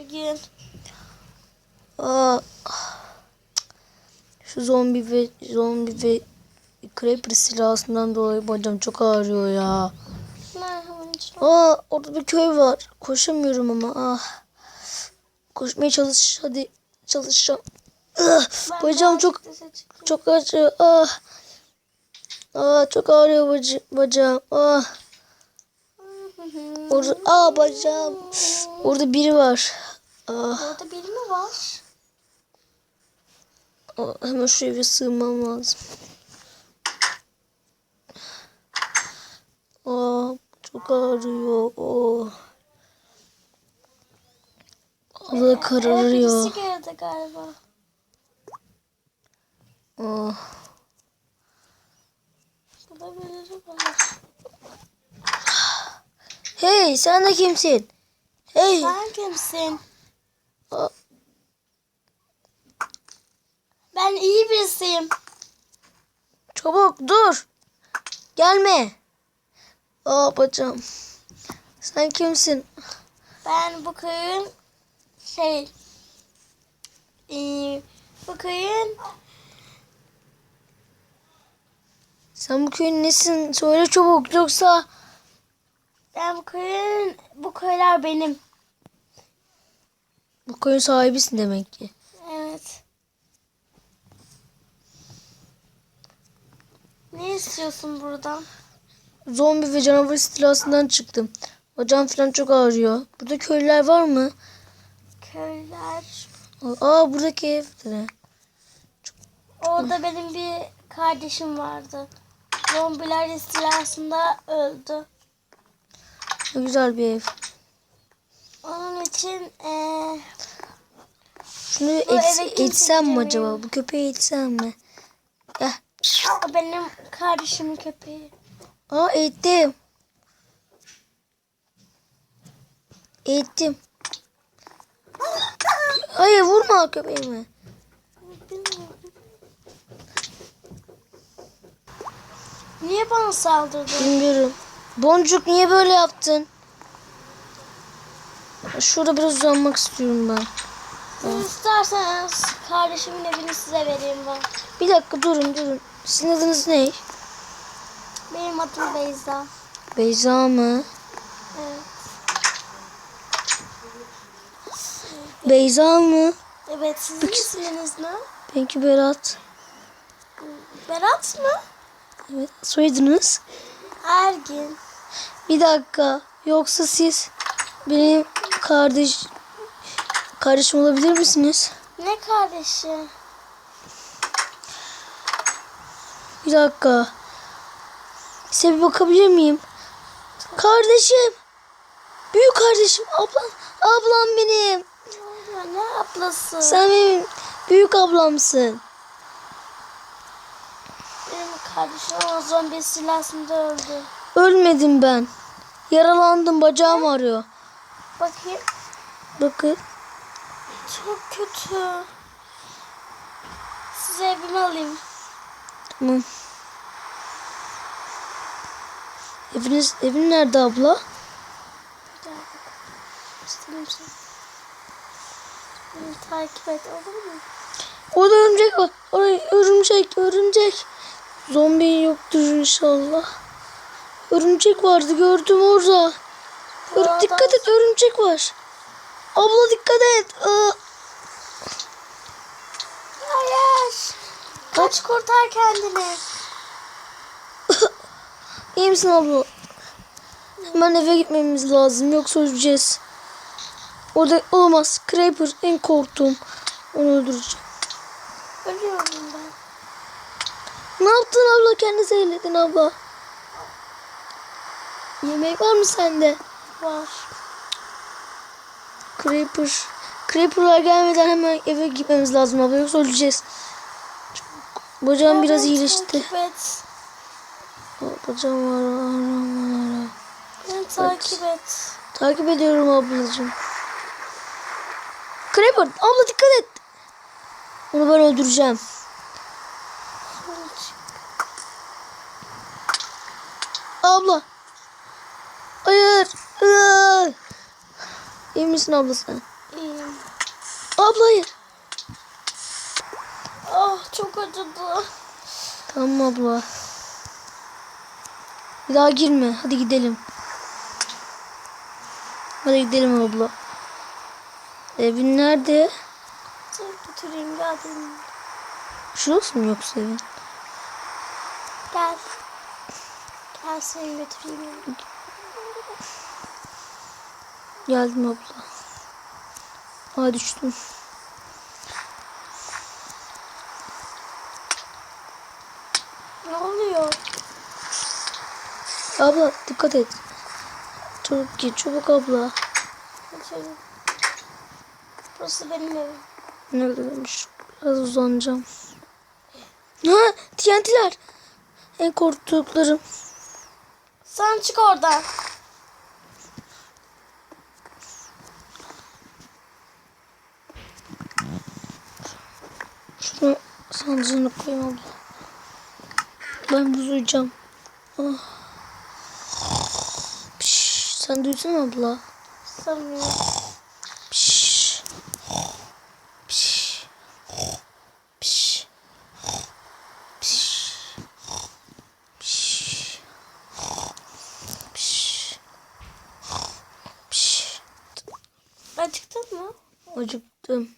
gün. Aa, şu zombi ve zombi ve creeper silahından dolayı bacağım çok ağrıyor ya. Aa orada bir köy var. Koşamıyorum ama. Ah. Koşmaya çalış hadi çalışacağım. Ah, bacağım çok çok acıyor. Ah. Aa çok ağrıyor bacı, bacağım. Ah. Orada aa bacağım. Orada biri var. Ah. Orada biri mi var? Aa, hemen şu eve sığmam lazım. Aa çok ağrıyor. Oh. Hava Evet, kararıyor. birisi geldi galiba. Aa. Burada birileri var. Hey sen de kimsin? Hey. Sen kimsin? Ben iyi birisiyim. çabuk dur. Gelme. Aa bacağım. Sen kimsin? Ben bu köyün şey eee, bu köyün Sen bu köyün nesin? Söyle çabuk yoksa ben bu köyün bu köyler benim. bu köyün sahibisin demek ki. Evet. Ne istiyorsun buradan? Zombi ve canavar istilasından çıktım. Bacağım falan çok ağrıyor. Burada köylüler var mı? Köyler. Aa buradaki evde. Orada benim bir kardeşim vardı. Zombiler istilasında öldü. Ne güzel bir ev. Onun için eee Şunu etsem mi acaba? Bu köpeği etsem mi? Gel. o benim kardeşimin köpeği. Aa ettim. Ettim. Hayır vurma köpeğimi. Niye bana saldırdın? Bilmiyorum. Boncuk niye böyle yaptın? Şurada biraz uzanmak istiyorum ben. Siz isterseniz kardeşimin evini size vereyim ben. Bir dakika durun durun. Sizin adınız ne? Benim adım Beyza. Beyza mı? Evet. Beyza mı? Evet sizin isminiz ne? Benimki Berat. Berat mı? Evet. Soyadınız? Ergin. Bir dakika. Yoksa siz benim kardeş kardeşim olabilir misiniz? Ne kardeşi? Bir dakika. Size bir bakabilir miyim? Kardeşim. Büyük kardeşim. Ablam. Ablam benim. Ne oluyor? Ne ablası? Sen benim büyük ablamsın. Benim kardeşim ama zombi istilasında öldü. Ölmedim ben. Yaralandım. Bacağım ağrıyor. Bakayım. Bakın. Çok kötü. Size evimi alayım. Tamam. Eviniz, evin nerede abla? İstedim seni. Beni takip et olur mu? Orada örümcek var. Oraya örümcek, örümcek. Zombi yoktur inşallah. Örümcek vardı gördüm orada. Ör- dikkat et örümcek var. Abla dikkat et. Aa, Hayır. Kaç kurtar kendini. iyi misin abla? Hemen eve gitmemiz lazım yoksa öleceğiz. Orada olamaz. Creeper en korktuğum. Onu öldüreceğim. Ölüyorum ben. Ne yaptın abla? Kendi zehirledin abla. Yemek var mı sende? Var. Creeper. Creeper'lar gelmeden hemen eve gitmemiz lazım abla yoksa öleceğiz. Bacağım biraz Beni iyileşti. Takip et. Aa, Bacağım var. ağrım var. Beni takip et. Takip ediyorum ablacığım. Creeper abla dikkat et. Onu ben öldüreceğim. Abla. Hayır. Hayır. İyi misin abla sen? İyiyim. Abla hayır. Ah çok acıdı. Tamam abla. Bir daha girme. Hadi gidelim. Hadi gidelim abla. Evin nerede? Dur götüreyim gel benim. Şurası mı yoksa evin? Gel. Gel seni götüreyim. Geldim abla. Aa düştüm. Ne oluyor? Abla dikkat et. Çabuk git çabuk abla. Şöyle. Burası benim evim. Neredeymiş? Biraz uzanacağım. Ha TNT'ler. En korktuklarım. Sen çık oradan. Şunu sancını koyayım abla. Ben buz uyuyacağım. Piş, sen duysana abla. Sanmıyorum. Piş. Piş. Piş. Piş. Piş. Piş. Piş. Acıktın mı? Acıktım.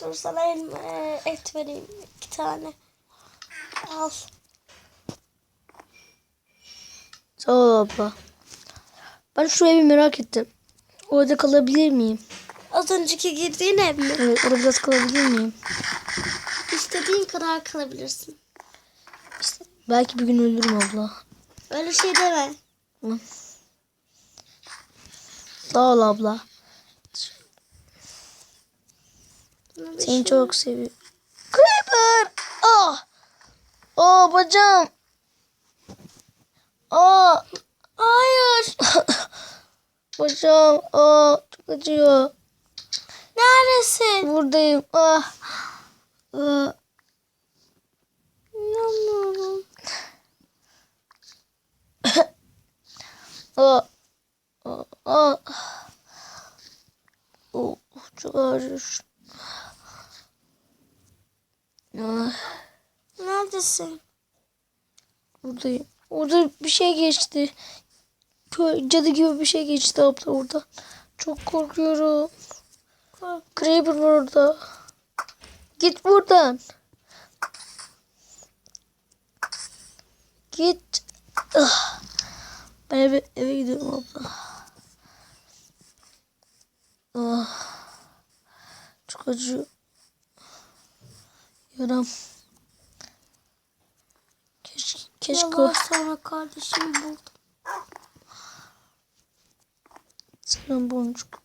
Dur sana elma, e, et vereyim. Tane. Al. Sağ ol abla. Ben şu evi merak ettim. Orada kalabilir miyim? Az önceki girdiğin ev mi? Evet, orada biraz kalabilir miyim? İstediğin kadar kalabilirsin. İşte belki bir gün ölürüm abla. Öyle şey deme. Sağ ol abla. Seni çok seviyorum. Creeper! Ah! Aa bacağım. Aa! Hayır. bacağım. Aa çok acıyor. Neredesin? Buradayım. Ah. Aa. İnanmıyorum. Aa. Aa. Aa. Oh, çok ağrıyor. Ah, Neredesin? buradayım. Orada bir şey geçti. Cadı gibi bir şey geçti abla orada. Çok korkuyorum. Kork. Creeper var orada. Git buradan. Git. Ah. Ben eve, eve gidiyorum abla. Ah. Çok acıyor. Yaram. Keşke, keşke Yıllar sonra kardeşimi buldum. Selam boncuk.